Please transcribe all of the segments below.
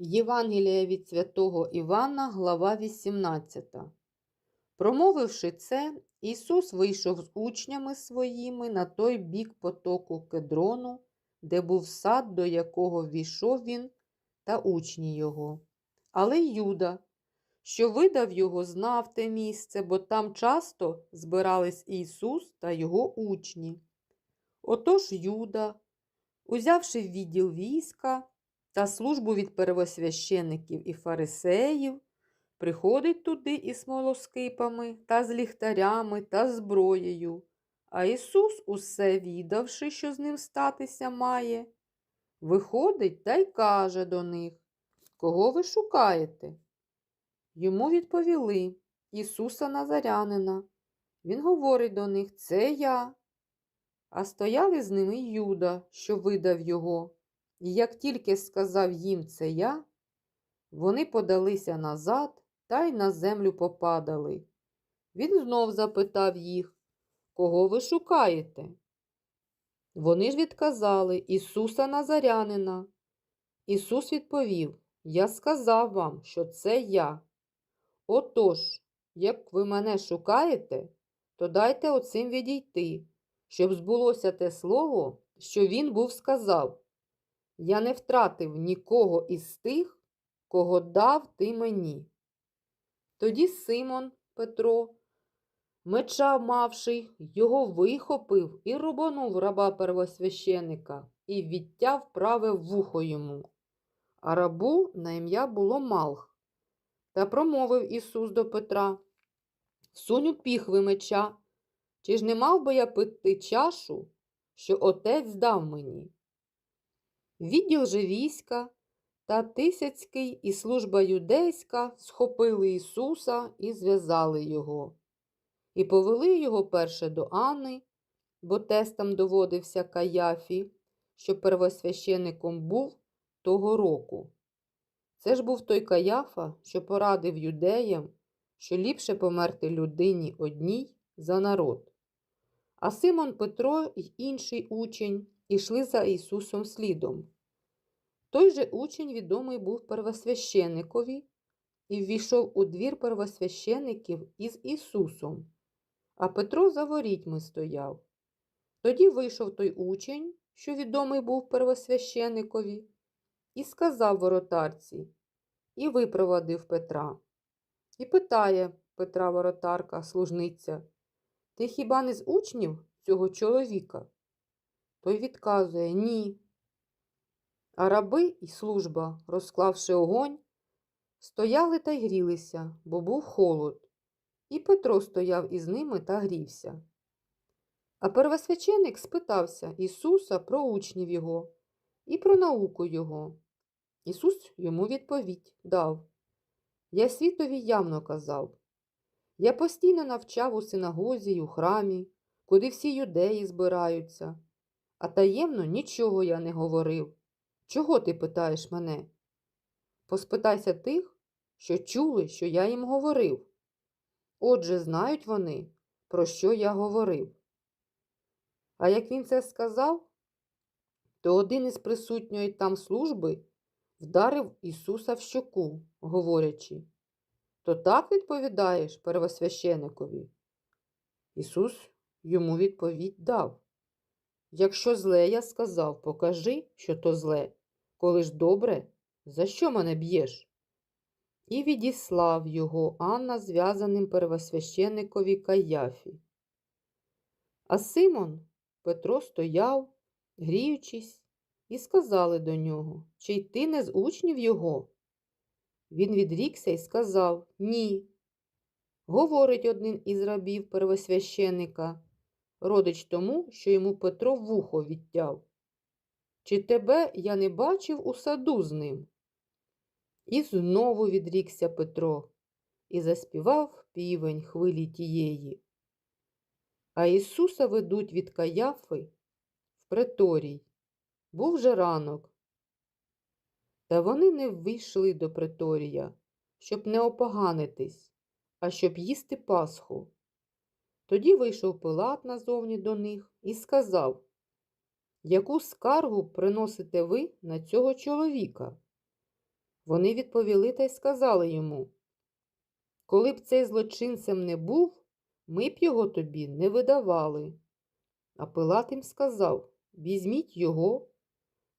Євангелія від святого Івана, глава 18. Промовивши це, Ісус вийшов з учнями своїми на той бік потоку Кедрону, де був сад, до якого війшов він, та учні його. Але Юда, що видав його, знав те місце, бо там часто збирались Ісус та його учні. Отож Юда, узявши відділ війська, та службу від первосвящеників і фарисеїв, приходить туди із смолоскипами та з ліхтарями та зброєю. А Ісус, усе відавши, що з ним статися має, виходить та й каже до них, кого ви шукаєте? Йому відповіли Ісуса Назарянина. Він говорить до них, це я. А стояли з ними Юда, що видав його. І як тільки сказав їм це я, вони подалися назад та й на землю попадали. Він знов запитав їх, кого ви шукаєте? Вони ж відказали Ісуса Назарянина. Ісус відповів, Я сказав вам, що це я. Отож, як ви мене шукаєте, то дайте оцим відійти, щоб збулося те слово, що він був сказав. Я не втратив нікого із тих, кого дав ти мені. Тоді Симон Петро, меча мавши, його вихопив і рубанув раба первосвященика і відтяв праве вухо йому. А рабу на ім'я було Малх. Та промовив Ісус до Петра Сунь у піхви меча, чи ж не мав би я пити чашу, що отець дав мені? Відділ же війська та Тисяцький і служба юдейська схопили Ісуса і зв'язали його. І повели його перше до Анни, бо тестам доводився Каяфі, що первосвящеником був того року. Це ж був той Каяфа, що порадив юдеям, що ліпше померти людині одній за народ. А Симон Петро й інший учень ішли за Ісусом слідом. Той же учень відомий був первосвященикові і ввійшов у двір первосвящеників із Ісусом, а Петро за ворітьми стояв. Тоді вийшов той учень, що відомий був первосвященикові, і сказав воротарці, і випровадив Петра. І питає Петра воротарка, служниця, ти хіба не з учнів цього чоловіка? Той відказує Ні. А раби і служба, розклавши огонь, стояли та й грілися, бо був холод, і Петро стояв із ними та грівся. А первосвященик спитався Ісуса про учнів його і про науку його. Ісус йому відповідь дав Я світові явно казав. Я постійно навчав у синагозі й у храмі, куди всі юдеї збираються, а таємно нічого я не говорив. Чого ти питаєш мене? Поспитайся тих, що чули, що я їм говорив. Отже, знають вони, про що я говорив. А як він це сказав, то один із присутньої там служби вдарив Ісуса в щоку, говорячи, то так відповідаєш первосвященикові? Ісус йому відповідь дав. Якщо зле я сказав, покажи, що то зле. Коли ж добре, за що мене б'єш? І відіслав його Анна зв'язаним первосвященикові Каяфі. А Симон Петро стояв, гріючись, і сказали до нього, чи й ти не з учнів його? Він відрікся і сказав Ні. Говорить один із рабів первосвященика, родич тому, що йому Петро вухо відтяв. Чи тебе я не бачив у саду з ним? І знову відрікся Петро і заспівав півень хвилі тієї. А Ісуса ведуть від Каяфи в преторій. Був же ранок. Та вони не ввійшли до преторія, щоб не опоганитись, а щоб їсти Пасху. Тоді вийшов Пилат назовні до них і сказав Яку скаргу приносите ви на цього чоловіка? Вони відповіли та й сказали йому, коли б цей злочинцем не був, ми б його тобі не видавали. А Пилат їм сказав, візьміть його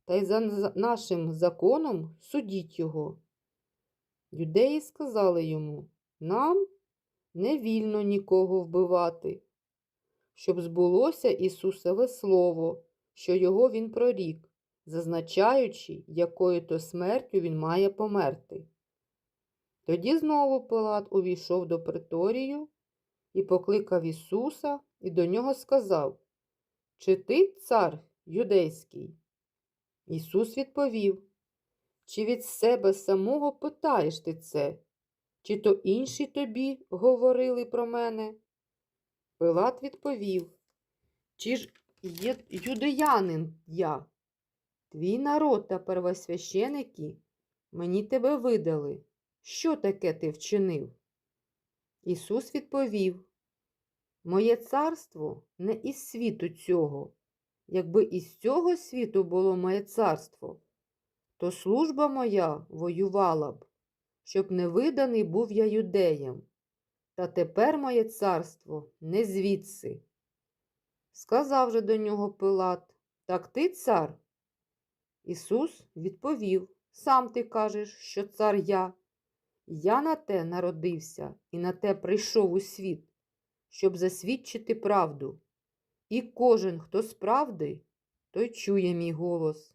та й за нашим законом судіть його. Юдеї сказали йому, нам не вільно нікого вбивати, щоб збулося Ісусове Слово, що його Він прорік, зазначаючи, якою то смертю він має померти. Тоді знову Пилат увійшов до приторію і покликав Ісуса і до нього сказав, Чи ти цар юдейський? Ісус відповів, Чи від себе самого питаєш ти це? Чи то інші тобі говорили про мене? Пилат відповів, Чи ж є юдеянин я? Твій народ та первосвященики мені тебе видали. Що таке ти вчинив? Ісус відповів, Моє царство не із світу цього. Якби із цього світу було моє царство, то служба моя воювала б, щоб не виданий був я юдеям. Та тепер моє царство не звідси. Сказав же до нього Пилат, так ти цар? Ісус відповів, сам ти кажеш, що цар я. Я на те народився і на те прийшов у світ, щоб засвідчити правду. І кожен, хто з правди, той чує мій голос.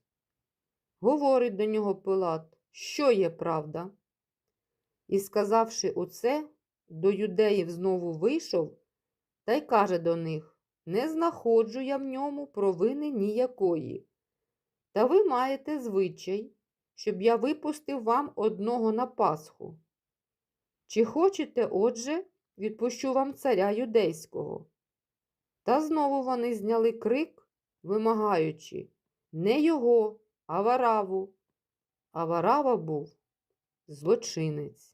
Говорить до нього Пилат, що є правда. І, сказавши оце, до юдеїв знову вийшов та й каже до них Не знаходжу я в ньому провини ніякої. Та ви маєте звичай, щоб я випустив вам одного на Пасху. Чи хочете, отже, відпущу вам царя юдейського? Та знову вони зняли крик, вимагаючи не його, а Вараву. А Варава був злочинець.